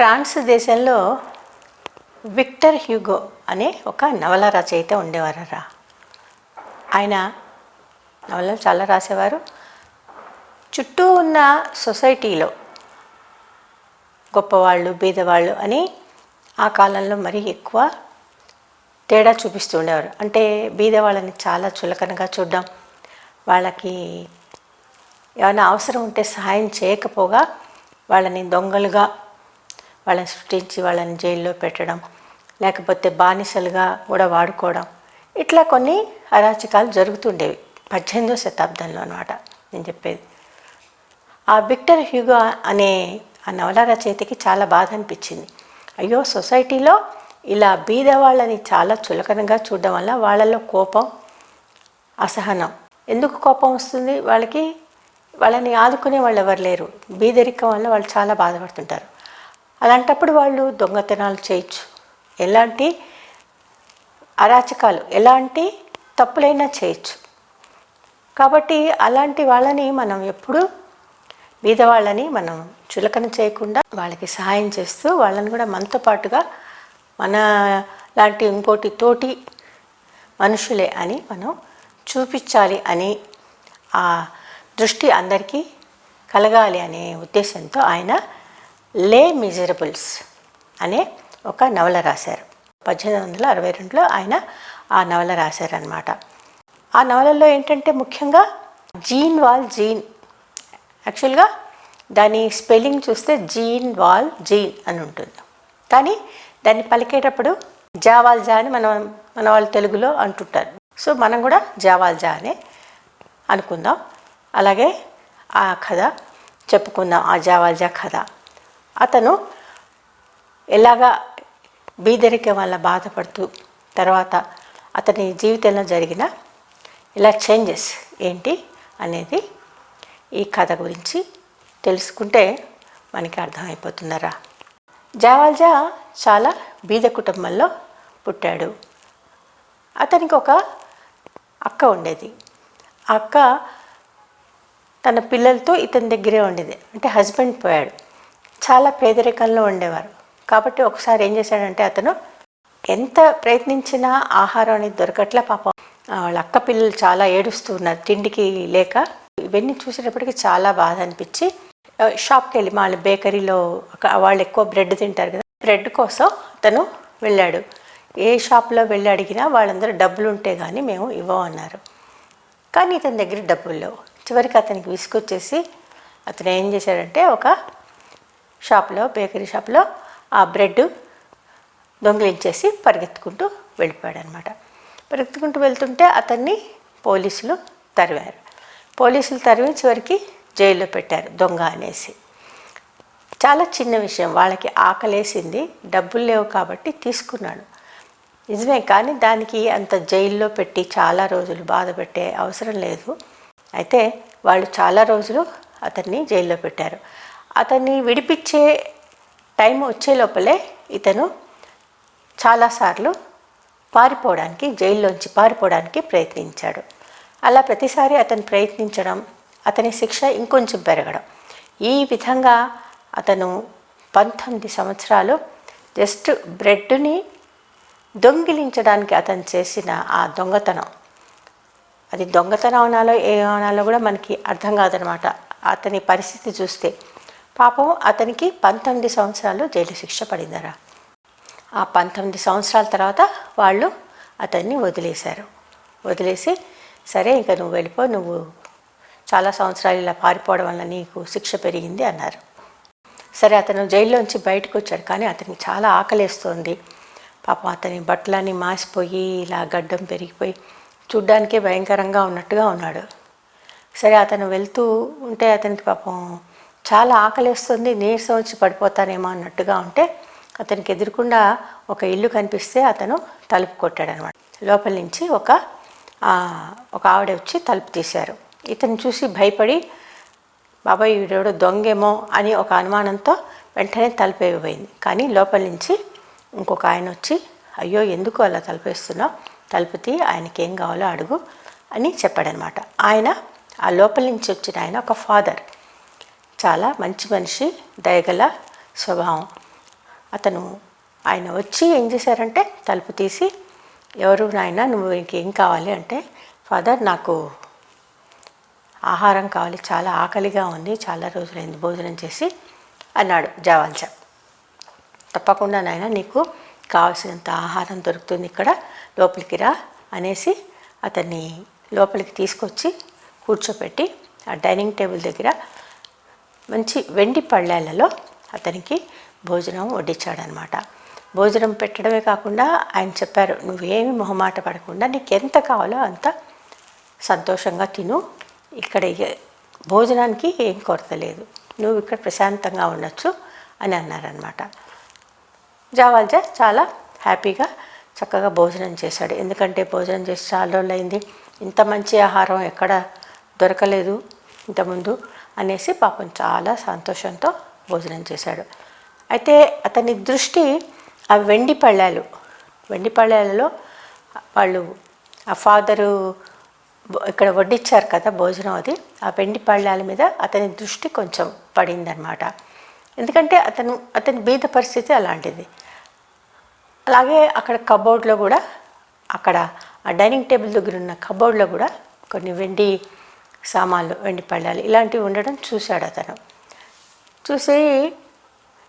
France దేశంలో Victor Hugo అనే ఒక నవల రచయిత ఉండేవారరా ఆయన నవలలు చాలా రాసేవారు. చుట్టూ ఉన్న సొసైటీలో గొప్పవాళ్ళు బీదవాళ్ళు అని ఆ కాలంలో మరీ ఎక్కువ తేడా చూపిస్తూ ఉండేవారు. అంటే బీదవాళ్ళని చాలా చులకనగా చూడడం వాళ్ళకి ఏమైనా అవసరం ఉంటే సహాయం చేయకపోగా వాళ్ళని దొంగలుగా వాళ్ళని సృష్టించి వాళ్ళని జైల్లో పెట్టడం లేకపోతే బానిసలుగా కూడా వాడుకోవడం. ఇట్లా కొన్ని అరాచకాలు జరుగుతుండేవి పద్దెనిమిదో శతాబ్దంలో అనమాట నేను చెప్పేది. ఆ విక్టర్ హ్యూగో అనే ఆ నవల రచయితకి చాలా బాధ అనిపించింది. అయ్యో సొసైటీలో ఇలా బీద వాళ్ళని చాలా చులకనగా చూడడం వల్ల వాళ్ళలో కోపం అసహనం. ఎందుకు కోపం వస్తుంది? వాళ్ళకి వాళ్ళని ఆదుకునే వాళ్ళు ఎవరు లేరు. బీదరికం వల్ల వాళ్ళు చాలా బాధపడుతుంటారు. అలాంటప్పుడు వాళ్ళు దొంగతనాలు చేయొచ్చు. ఎలాంటి అరాచకాలు ఎలాంటి తప్పులైనా చేయొచ్చు. కాబట్టి అలాంటి వాళ్ళని మనం ఎప్పుడూ బీదవాళ్ళని మనం చులకన చేయకుండా వాళ్ళకి సహాయం చేస్తూ వాళ్ళని కూడా మనతో పాటుగా మన లాంటి ఇంకోటి తోటి మనుషులే అని మనం చూపించాలి అని ఆ దృష్టి అందరికీ కలగాలి అనే ఉద్దేశంతో ఆయన లే మిజరబుల్స్ అనే ఒక నవల రాశారు. పద్దెనిమిది వందల అరవై రెండులో ఆయన ఆ నవల రాశారనమాట ఆ నవలలో ఏంటంటే ముఖ్యంగా జీన్ వాల్ జీన్. యాక్చువల్గా దాని స్పెల్లింగ్ చూస్తే జీన్ వాల్ జీన్ అని ఉంటుంది. కానీ దాన్ని పలికేటప్పుడు జావాల్ జా అని మనం మన వాళ్ళు తెలుగులో అంటుంటారు. సో మనం కూడా జావాల్ జా అనే అనుకుందాం. అలాగే ఆ కథ చెప్పుకుందాం. ఆ జావాల్ జా కథ. అతను ఎలాగా బీదరిక వల్ల బాధపడుతూ తర్వాత అతని జీవితంలో జరిగిన ఇలా చేంజెస్ ఏంటి అనేది ఈ కథ గురించి తెలుసుకుంటే మనకి అర్థమైపోతున్నారా? జావాల్జా చాలా బీద కుటుంబంలో పుట్టాడు. అతనికి ఒక అక్క ఉండేది. ఆ అక్క తన పిల్లలతో ఇతని దగ్గరే ఉండేది. అంటే హస్బెండ్ పోయాడు. చాలా పేదరికంలో ఉండేవారు. కాబట్టి ఒకసారి ఏం చేశాడంటే అతను ఎంత ప్రయత్నించినా ఆహారం అనేది దొరకట్లే పాపం. వాళ్ళ అక్క పిల్లలు చాలా ఏడుస్తూ ఉన్నారు. తిండికి లేక ఇవన్నీ చూసేటప్పటికి చాలా బాధ అనిపించి షాప్కి వెళ్ళి వాళ్ళ బేకరీలో వాళ్ళు ఎక్కువ బ్రెడ్ తింటారు కదా బ్రెడ్ కోసం అతను వెళ్ళాడు. ఏ షాప్లో వెళ్ళి అడిగినా వాళ్ళందరూ డబ్బులు ఉంటే కానీ మేము ఇవ్వం అన్నారు. కానీ ఇతని దగ్గర డబ్బులు లేవు. చివరికి అతనికి విసుకొచ్చేసి అతను ఏం చేశాడంటే ఒక షాప్లో బేకరీ షాప్లో ఆ బ్రెడ్ దొంగిలించేసి పరిగెత్తుకుంటూ వెళ్ళిపోయాడు అనమాట పరిగెత్తుకుంటూ వెళ్తుంటే అతన్ని పోలీసులు తరివారు పోలీసులు తరివి చివరికి జైల్లో పెట్టారు దొంగ అనేసి. చాలా చిన్న విషయం వాళ్ళకి ఆకలేసింది డబ్బులు లేవు కాబట్టి తీసుకున్నాడు. నిజమే కానీ దానికి అంత జైల్లో పెట్టి చాలా రోజులు బాధ పెట్టే అవసరం లేదు. అయితే వాళ్ళు చాలా రోజులు అతన్ని జైల్లో పెట్టారు. అతన్ని విడిపించే టైం వచ్చే లోపలే ఇతను చాలాసార్లు పారిపోవడానికి జైల్లోంచి పారిపోవడానికి ప్రయత్నించాడు. అలా ప్రతిసారి అతను ప్రయత్నించడం అతని శిక్ష ఇంకొంచెం పెరగడం. ఈ విధంగా అతను పంతొమ్మిది సంవత్సరాలు జస్ట్ బ్రెడ్ని దొంగిలించడానికి అతను చేసిన ఆ దొంగతనం. అది దొంగతనం అనాలో ఏ అనాలో కూడా మనకి అర్థం కాదనమాట. అతని పరిస్థితి చూస్తే పాపం అతనికి పంతొమ్మిది సంవత్సరాలు జైలు శిక్ష పడిందరా ఆ పంతొమ్మిది సంవత్సరాల తర్వాత వాళ్ళు అతన్ని వదిలేశారు. వదిలేసి సరే ఇంకా నువ్వు వెళ్ళిపో నువ్వు చాలా సంవత్సరాలు ఇలా పారిపోవడం వల్ల నీకు శిక్ష పెరిగింది అన్నారు. సరే అతను జైల్లోంచి బయటకు వచ్చాడు కానీ అతనికి చాలా ఆకలేస్తోంది. పాపం అతని బట్టలన్నీ మాసిపోయి ఇలా గడ్డం పెరిగిపోయి చూడ్డానికే భయంకరంగా ఉన్నట్టుగా ఉన్నాడు. సరే అతను వెళ్తూ ఉంటే అతనికి పాపం చాలా ఆకలిస్తుంది నీరసం వచ్చి పడిపోతానేమో అన్నట్టుగా ఉంటే అతనికి ఎదురుకుండా ఒక ఇల్లు కనిపిస్తే అతను తలుపు కొట్టాడనమాట. లోపల నుంచి ఒక ఒక ఆవిడ వచ్చి తలుపు తీశారు. ఇతను చూసి భయపడి బాబాయ్ వీడెవడో దొంగేమో అని ఒక అనుమానంతో వెంటనే తలుపేయబోయింది కానీ లోపల నుంచి ఇంకొక ఆయన వచ్చి అయ్యో ఎందుకు అలా తలుపేస్తున్నావు తలుపు తీ ఆయనకి ఏం కావాలో అడుగు అని చెప్పాడనమాట. ఆయన ఆ లోపల నుంచి వచ్చిన ఆయన ఒక ఫాదర్. చాలా మంచి మనిషి దయగల స్వభావం. అతను ఆయన వచ్చి ఏం చేశారంటే తలుపు తీసి ఎవరు నాయన నువ్వు ఇంకేం కావాలి? అంటే ఫాదర్ నాకు ఆహారం కావాలి చాలా ఆకలిగా ఉంది చాలా రోజులైంది భోజనం చేసి అన్నాడు జావాల్చా తప్పకుండా నాయన నీకు కావలసినంత ఆహారం దొరుకుతుంది ఇక్కడ లోపలికి రా అనేసి అతన్ని లోపలికి తీసుకొచ్చి కూర్చోపెట్టి ఆ డైనింగ్ టేబుల్ దగ్గర మంచి వెండి పళ్ళేలలో అతనికి భోజనం వడ్డించాడనమాట. భోజనం పెట్టడమే కాకుండా ఆయన చెప్పారు నువ్వేమి మొహమాట పడకుండా నీకు ఎంత కావాలో అంత సంతోషంగా తిను. ఇక్కడ భోజనానికి ఏం కొరత లేదు. నువ్వు ఇక్కడ ప్రశాంతంగా ఉండొచ్చు అని అన్నారనమాట. జావాల్జా చాలా హ్యాపీగా చక్కగా భోజనం చేశాడు. ఎందుకంటే భోజనం చేసి చాలా రోజులు అయింది ఇంత మంచి ఆహారం ఎక్కడ దొరకలేదు ఇంతకుముందు. అనేసి పాపం చాలా సంతోషంతో భోజనం చేశాడు. అయితే అతని దృష్టి ఆ వెండి పళ్ళాలు వెండి పళ్ళాలలో వాళ్ళు ఆ ఫాదరు ఇక్కడ వడ్డిచ్చారు కదా భోజనం అది ఆ వెండి పళ్ళాల మీద అతని దృష్టి కొంచెం పడిందనమాట ఎందుకంటే అతను అతని బీద పరిస్థితి అలాంటిది. అలాగే అక్కడ కబోర్డ్లో కూడా అక్కడ ఆ డైనింగ్ టేబుల్ దగ్గర ఉన్న కబోర్డ్లో కూడా కొన్ని వెండి సామాన్లు వెండి పళ్ళాలు ఇలాంటివి ఉండడం చూశాడు అతను. చూసి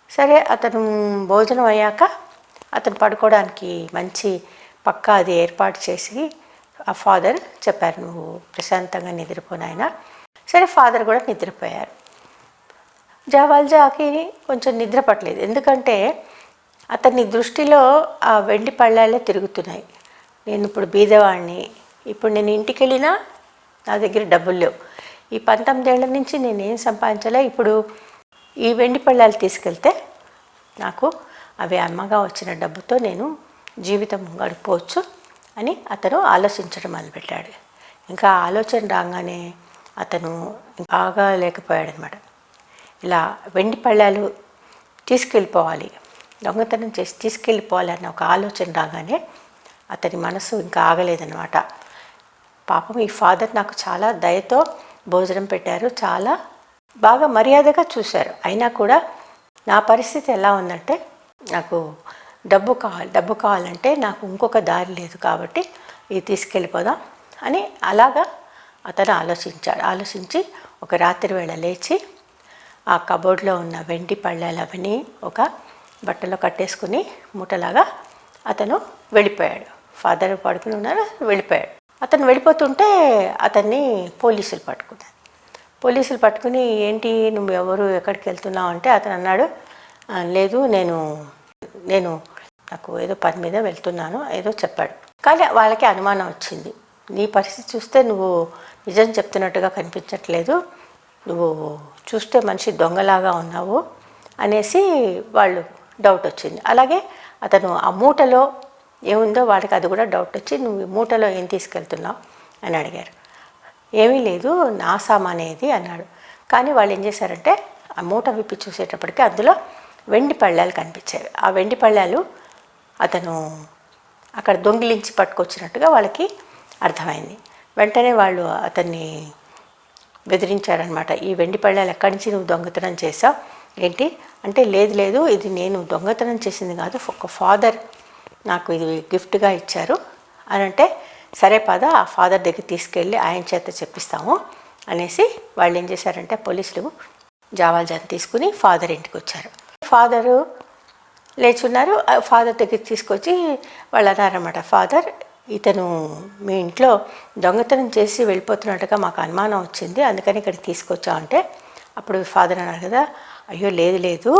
సరే అతను భోజనం అయ్యాక అతను పడుకోవడానికి మంచి పక్కా అది ఏర్పాటు చేసి ఆ ఫాదర్ చెప్పారు నువ్వు ప్రశాంతంగా నిద్రపోనాయన సరే ఫాదర్ కూడా నిద్రపోయారు. జావాల్జాకి కొంచెం నిద్ర పట్టలేదు. ఎందుకంటే అతని దృష్టిలో ఆ వెండి పళ్ళాలే తిరుగుతున్నాయి. నేను ఇప్పుడు బీదవాడిని ఇప్పుడు నేను ఇంటికి వెళ్ళినా నా దగ్గర డబ్బులు లేవు. ఈ పంతొమ్మిదేళ్ళ నుంచి నేను ఏం సంపాదించలే. ఇప్పుడు ఈ వెండి పళ్ళాలు తీసుకెళ్తే నాకు అవి అమ్మగా వచ్చిన డబ్బుతో నేను జీవితం గడిపోవచ్చు అని అతను ఆలోచించడం మొదలుపెట్టాడు. ఇంకా ఆలోచన రాగానే అతను బాగా లేకపోయాడనమాట ఇలా వెండి పళ్ళాలు తీసుకెళ్ళిపోవాలి దొంగతనం చేసి తీసుకెళ్ళిపోవాలన్న ఒక ఆలోచన రాగానే అతని మనసు ఇంకా ఆగలేదనమాట పాపం ఈ ఫాదర్ నాకు చాలా దయతో భోజనం పెట్టారు చాలా బాగా మర్యాదగా చూశారు. అయినా కూడా నా పరిస్థితి ఎలా ఉందంటే నాకు డబ్బు కావాలి డబ్బు కావాలంటే నాకు ఇంకొక దారి లేదు కాబట్టి ఇది తీసుకెళ్ళిపోదాం అని అలాగా అతను ఆలోచించాడు. ఆలోచించి ఒక రాత్రి వేళ లేచి ఆ కబోర్డ్లో ఉన్న వెండి పళ్ళాలు అవన్నీ ఒక బట్టలో కట్టేసుకుని మూటలాగా అతను వెళ్ళిపోయాడు. ఫాదర్ పడుకుని ఉన్నారు వెళ్ళిపోయాడు. అతను వెళ్ళిపోతుంటే అతన్ని పోలీసులు పట్టుకున్నారు. పోలీసులు పట్టుకుని ఏంటి నువ్వు ఎవరు ఎక్కడికి వెళ్తున్నావు? అంటే అతను అన్నాడు లేదు నేను నేను నాకు ఏదో పని మీద వెళ్తున్నాను ఏదో చెప్పాడు. కానీ వాళ్ళకి అనుమానం వచ్చింది. నీ పరిస్థితి చూస్తే నువ్వు నిజం చెప్తున్నట్టుగా కనిపించట్లేదు. నువ్వు చూస్తే మనిషి దొంగలాగా ఉన్నావు అనేసి వాళ్ళు డౌట్ వచ్చింది. అలాగే అతను ఆ మూటలో ఏముందో వాళ్ళకి అది కూడా డౌట్ వచ్చి నువ్వు మూటలో ఏం తీసుకెళ్తున్నావు? అని అడిగారు. ఏమీ లేదు నా సామానేది అన్నాడు. కానీ వాళ్ళు ఏం చేశారంటే ఆ మూట విప్పి చూసేటప్పటికి అందులో వెండి పళ్ళాలు కనిపించేవి ఆ వెండి పళ్ళాలు అతను అక్కడ దొంగిలించి పట్టుకొచ్చినట్టుగా వాళ్ళకి అర్థమైంది. వెంటనే వాళ్ళు అతన్ని బెదిరించారనమాట ఈ వెండి పళ్ళాలు ఎక్కడి నుంచి నువ్వు దొంగతనం చేసావు ఏంటి? అంటే లేదు లేదు ఇది నేను దొంగతనం చేసింది కాదు ఒక ఫాదర్ నాకు ఇది గిఫ్ట్గా ఇచ్చారు. అని అంటే సరే పద ఆ ఫాదర్ దగ్గర తీసుకెళ్ళి ఆయన చేత చెప్పిస్తాము అనేసి వాళ్ళు ఏం చేశారంటే పోలీసులు జావాల్జాన్ తీసుకుని ఫాదర్ ఇంటికి వచ్చారు. ఫాదరు లేచున్నారు. ఆ ఫాదర్ దగ్గర తీసుకొచ్చి వాళ్ళు అన్నారన్నమాట ఫాదర్ ఇతను మీ ఇంట్లో దొంగతనం చేసి వెళ్ళిపోతున్నట్టుగా మాకు అనుమానం వచ్చింది. అందుకని ఇక్కడికి తీసుకొచ్చా అంటే అప్పుడు ఫాదర్ అన్నారు కదా అయ్యో లేదు లేదు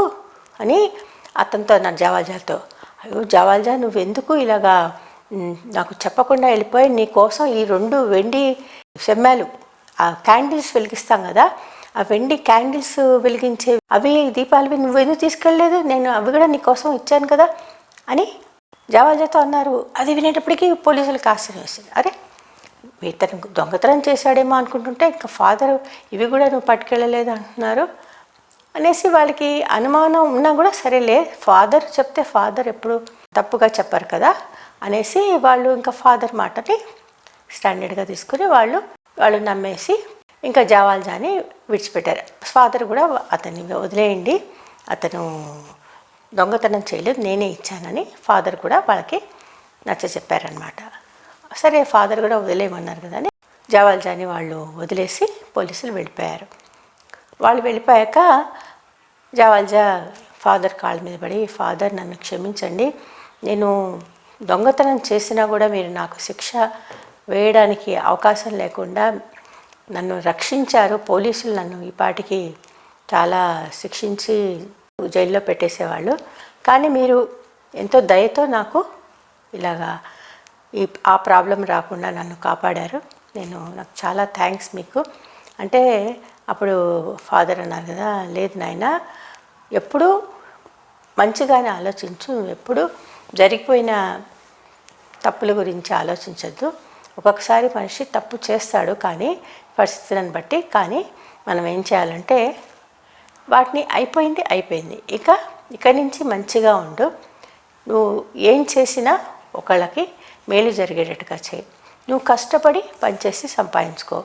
అని అతనితో నా జవాల్జాతో అయ్యో జవాల్జా నువ్వు ఎందుకు ఇలాగా నాకు చెప్పకుండా వెళ్ళిపోయి నీ కోసం ఈ రెండు వెండి సెమ్మాలు ఆ క్యాండిల్స్ వెలిగిస్తాం కదా ఆ వెండి క్యాండిల్స్ వెలిగించే అవి దీపాలు నువ్వు ఎందుకు తీసుకెళ్ళలేదు? నేను అవి కూడా నీ కోసం ఇచ్చాను కదా అని జవాల్జాతో అన్నారు. అది వినేటప్పటికీ పోలీసులకు ఆశ్చర్యం వేసింది. అరే ఇతను దొంగతనం చేశాడేమో అనుకుంటుంటే ఇంకా ఫాదర్ ఇవి కూడా నువ్వు పట్టుకెళ్ళలేదు అంటున్నారు. అనేసి వాళ్ళకి అనుమానం ఉన్నా కూడా సరేలే ఫాదర్ చెప్తే ఫాదర్ ఎప్పుడు తప్పుగా చెప్పారు కదా అనేసి వాళ్ళు ఇంకా ఫాదర్ మాటని స్టాండర్డ్గా తీసుకుని వాళ్ళు వాళ్ళు నమ్మేసి ఇంకా జావాల్జాని విడిచిపెట్టారు. ఫాదర్ కూడా అతన్ని వదిలేయండి అతను దొంగతనం చేయలేదు నేనే ఇచ్చానని ఫాదర్ కూడా వాళ్ళకి నచ్చ చెప్పారనమాట సరే ఫాదర్ కూడా వదిలేయమన్నారు కదా అని జావాల్జాని వాళ్ళు వదిలేసి పోలీసులు వెళ్ళిపోయారు. వాళ్ళు వెళ్ళిపోయాక జావాల్జా ఫాదర్ కాళ్ళ మీద పడి ఫాదర్ నన్ను క్షమించండి. నేను దొంగతనం చేసినా కూడా మీరు నాకు శిక్ష వేయడానికి అవకాశం లేకుండా నన్ను రక్షించారు. పోలీసులు నన్ను ఈ పాటికి చాలా శిక్షించి జైల్లో పెట్టేసేవాళ్ళు. కానీ మీరు ఎంతో దయతో నాకు ఇలాగా ఈ ఆ ప్రాబ్లం రాకుండా నన్ను కాపాడారు. నేను నాకు చాలా థ్యాంక్స్ మీకు. అంటే అప్పుడు ఫాదర్ అన్నారు కదా లేదు నాయన ఎప్పుడూ మంచిగానే ఆలోచించు ఎప్పుడు జరిగిపోయిన తప్పుల గురించి ఆలోచించద్దు. ఒక్కొక్కసారి మనిషి తప్పు చేస్తాడు కానీ పరిస్థితులను బట్టి కానీ మనం ఏం చేయాలంటే వాటిని అయిపోయింది అయిపోయింది. ఇక ఇక్కడి నుంచి మంచిగా ఉండు. నువ్వు ఏం చేసినా ఒకళ్ళకి మేలు జరిగేటట్టుగా చేయి. నువ్వు కష్టపడి పనిచేసి సంపాదించుకో.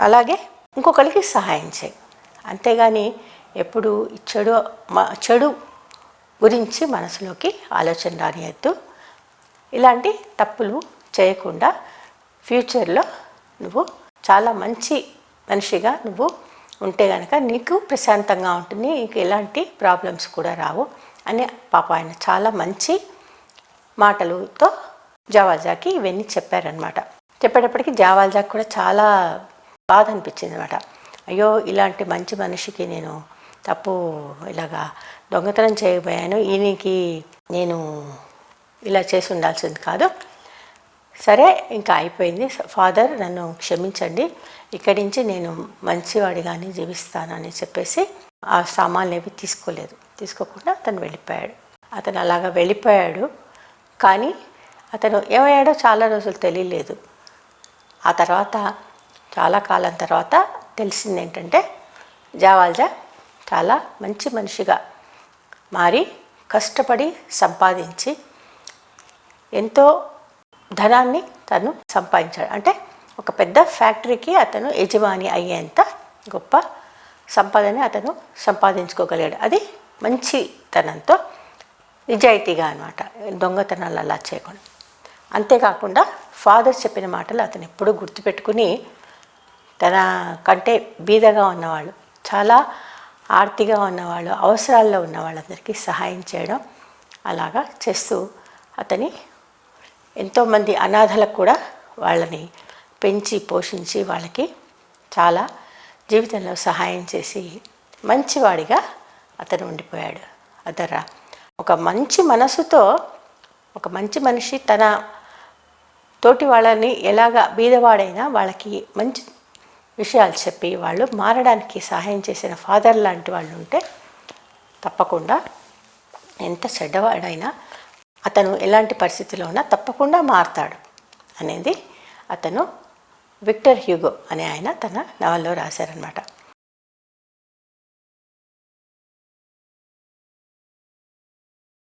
అలాగే ఇంకొకరికి సహాయం చేయి. అంతేగాని ఎప్పుడు ఈ చెడు మా చెడు గురించి మనసులోకి ఆలోచన రానియద్దు. ఇలాంటి తప్పులు చేయకుండా ఫ్యూచర్లో నువ్వు చాలా మంచి మనిషిగా నువ్వు ఉంటే కనుక నీకు ప్రశాంతంగా ఉంటుంది నీకు ఎలాంటి ప్రాబ్లమ్స్ కూడా రావు అని పాప ఆయన చాలా మంచి మాటలతో జవాల్జాకి ఇవన్నీ చెప్పారనమాట చెప్పేటప్పటికి జావాల్జాకి కూడా చాలా బాధ అనిపించింది అనమాట అయ్యో ఇలాంటి మంచి మనిషికి నేను తప్పు ఇలాగా దొంగతనం చేయబోయాను. ఈయనకి నేను ఇలా చేసి ఉండాల్సింది కాదు. సరే ఇంకా అయిపోయింది. ఫాదర్ నన్ను క్షమించండి. ఇక్కడి నుంచి నేను మంచివాడిగానే జీవిస్తానని చెప్పేసి ఆ సామాన్లు ఏవి తీసుకోలేదు. తీసుకోకుండా అతను వెళ్ళిపోయాడు. అతను అలాగా వెళ్ళిపోయాడు. కానీ అతను ఏమయ్యాడో చాలా రోజులు తెలియలేదు. ఆ తర్వాత చాలా కాలం తర్వాత తెలిసింది ఏంటంటే జావాల్జా చాలా మంచి మనిషిగా మారి కష్టపడి సంపాదించి ఎంతో ధనాన్ని తను సంపాదించాడు. అంటే ఒక పెద్ద ఫ్యాక్టరీకి అతను యజమాని అయ్యేంత గొప్ప సంపదని అతను సంపాదించుకోగలిగాడు. అది మంచితనంతో నిజాయితీగా అనమాట దొంగతనాలు అలా చేయకుండా. అంతేకాకుండా ఫాదర్ చెప్పిన మాటలు అతను ఎప్పుడూ గుర్తుపెట్టుకుని తన కంటే బీదగా ఉన్నవాళ్ళు చాలా ఆర్తిగా ఉన్నవాళ్ళు అవసరాల్లో ఉన్న వాళ్ళందరికీ సహాయం చేయడం అలాగా చేస్తూ అతని ఎంతోమంది అనాథలకు కూడా వాళ్ళని పెంచి పోషించి వాళ్ళకి చాలా జీవితంలో సహాయం చేసి మంచివాడిగా అతను ఉండిపోయాడు. అదర్రా ఒక మంచి మనసుతో ఒక మంచి మనిషి తన తోటి వాళ్ళని ఎలాగా బీదవాడైనా వాళ్ళకి మంచి విషయాలు చెప్పి వాళ్ళు మారడానికి సహాయం చేసిన ఫాదర్ లాంటి వాళ్ళు ఉంటే తప్పకుండా ఎంత చెడ్డవాడైనా అతను ఎలాంటి పరిస్థితిలో ఉన్నా తప్పకుండా మారతాడు అనేది అతను విక్టర్ హ్యూగో అనే ఆయన తన నవల్లో రాశారనమాట